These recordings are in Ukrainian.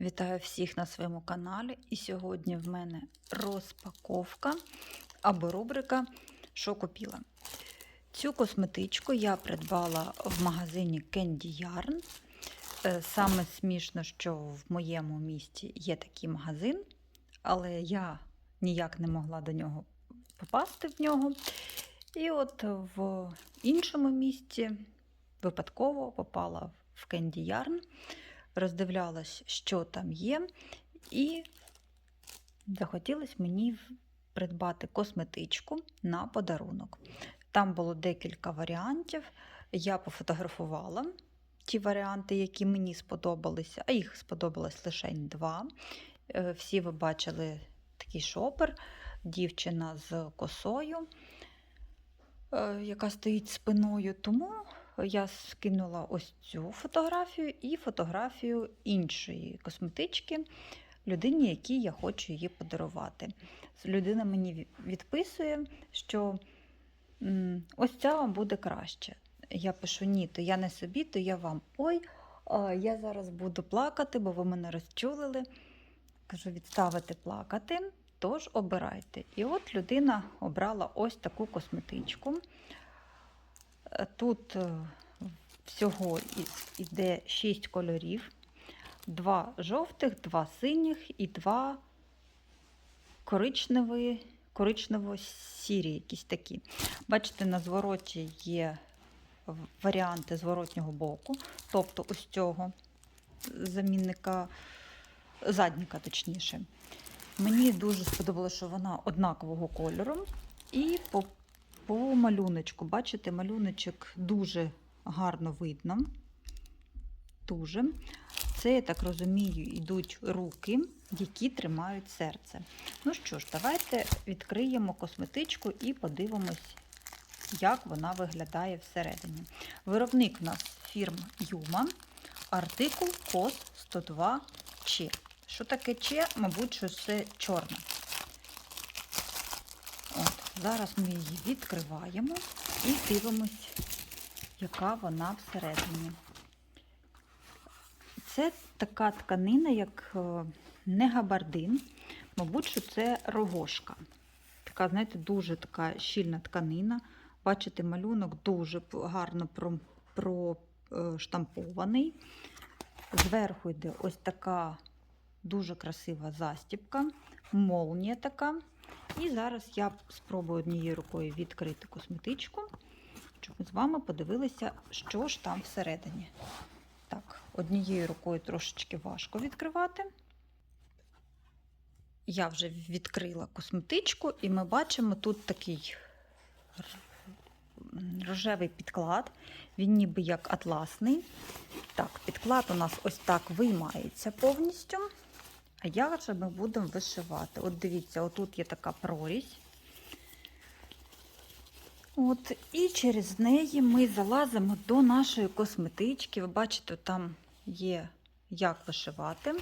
Вітаю всіх на своєму каналі. І сьогодні в мене розпаковка або рубрика Що купила. Цю косметичку я придбала в магазині Candy Yarn. Е, Саме смішно, що в моєму місті є такий магазин, але я ніяк не могла до нього попасти в нього. І от в іншому місті випадково попала в Candy Yarn роздивлялась, що там є, і захотілося мені придбати косметичку на подарунок. Там було декілька варіантів. Я пофотографувала ті варіанти, які мені сподобалися, а їх сподобалось лише два. Е, Всі ви бачили такий шопер, дівчина з косою, е, яка стоїть спиною. Тому я скинула ось цю фотографію і фотографію іншої косметички людині, якій я хочу її подарувати. Людина мені відписує, що ось ця вам буде краще. Я пишу: ні, то я не собі, то я вам. Ой, я зараз буду плакати, бо ви мене розчулили. Кажу, відставити плакати, тож обирайте. І от людина обрала ось таку косметичку. Тут е, всього йде 6 кольорів: два жовтих, два синіх і два коричневі, коричнево-сірі, якісь такі. Бачите, на звороті є варіанти зворотнього боку, тобто ось цього замінника, задніка, точніше. Мені дуже сподобалося, що вона однакового кольору. І по по малюночку. Бачите, малюночок дуже гарно видно. Дуже. Це, я так розумію, йдуть руки, які тримають серце. Ну що ж, давайте відкриємо косметичку і подивимось, як вона виглядає всередині. Виробник у нас фірма Юма, артикул COS 102 Ч. Що таке Ч? Мабуть, що це чорна. Зараз ми її відкриваємо і дивимось, яка вона всередині. Це така тканина, як е, не габардин, мабуть, що це рогошка. Така, знаєте, дуже така щільна тканина. Бачите, малюнок дуже гарно проштампований. Зверху йде ось така дуже красива застібка, молнія така. І зараз я спробую однією рукою відкрити косметичку, щоб ми з вами подивилися, що ж там всередині. Так, однією рукою трошечки важко відкривати. Я вже відкрила косметичку, і ми бачимо тут такий рожевий підклад. Він ніби як атласний. Так, підклад у нас ось так виймається повністю. А як же ми будемо вишивати? От дивіться, отут є така прорізь. От, і через неї ми залазимо до нашої косметички. Ви бачите, там є як вишивати.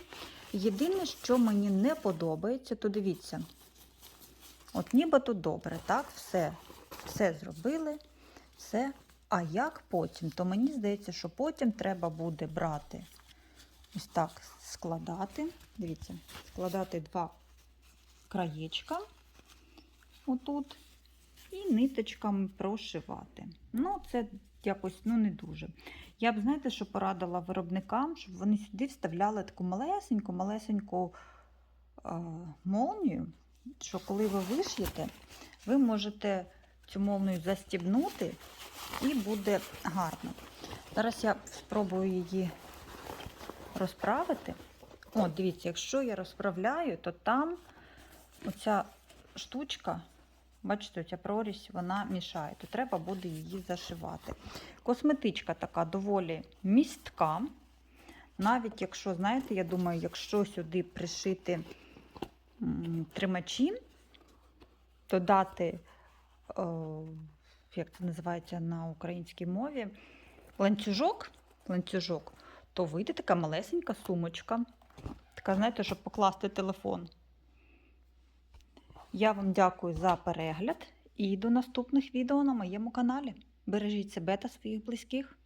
Єдине, що мені не подобається, то дивіться, от ніби тут добре, так, все, все зробили, все. А як потім? То мені здається, що потім треба буде брати ось так складати. Дивіться, складати два краєчка отут і ниточками прошивати. Ну, це якось ну, не дуже. Я б, знаєте, що порадила виробникам, щоб вони сюди вставляли таку малесеньку, малесеньку е, молнію, що коли ви виш'єте, ви можете цю молнію застібнути і буде гарно. Зараз я спробую її розправити. О, дивіться, якщо я розправляю, то там оця штучка, бачите, оця прорізь, вона мішає, то треба буде її зашивати. Косметичка така доволі містка. Навіть якщо, знаєте, я думаю, якщо сюди пришити тримачі, то дати, е, як це називається на українській мові, ланцюжок, ланцюжок, то вийде така малесенька сумочка. Така, знаєте, щоб покласти телефон. Я вам дякую за перегляд і до наступних відео на моєму каналі. Бережіть себе та своїх близьких.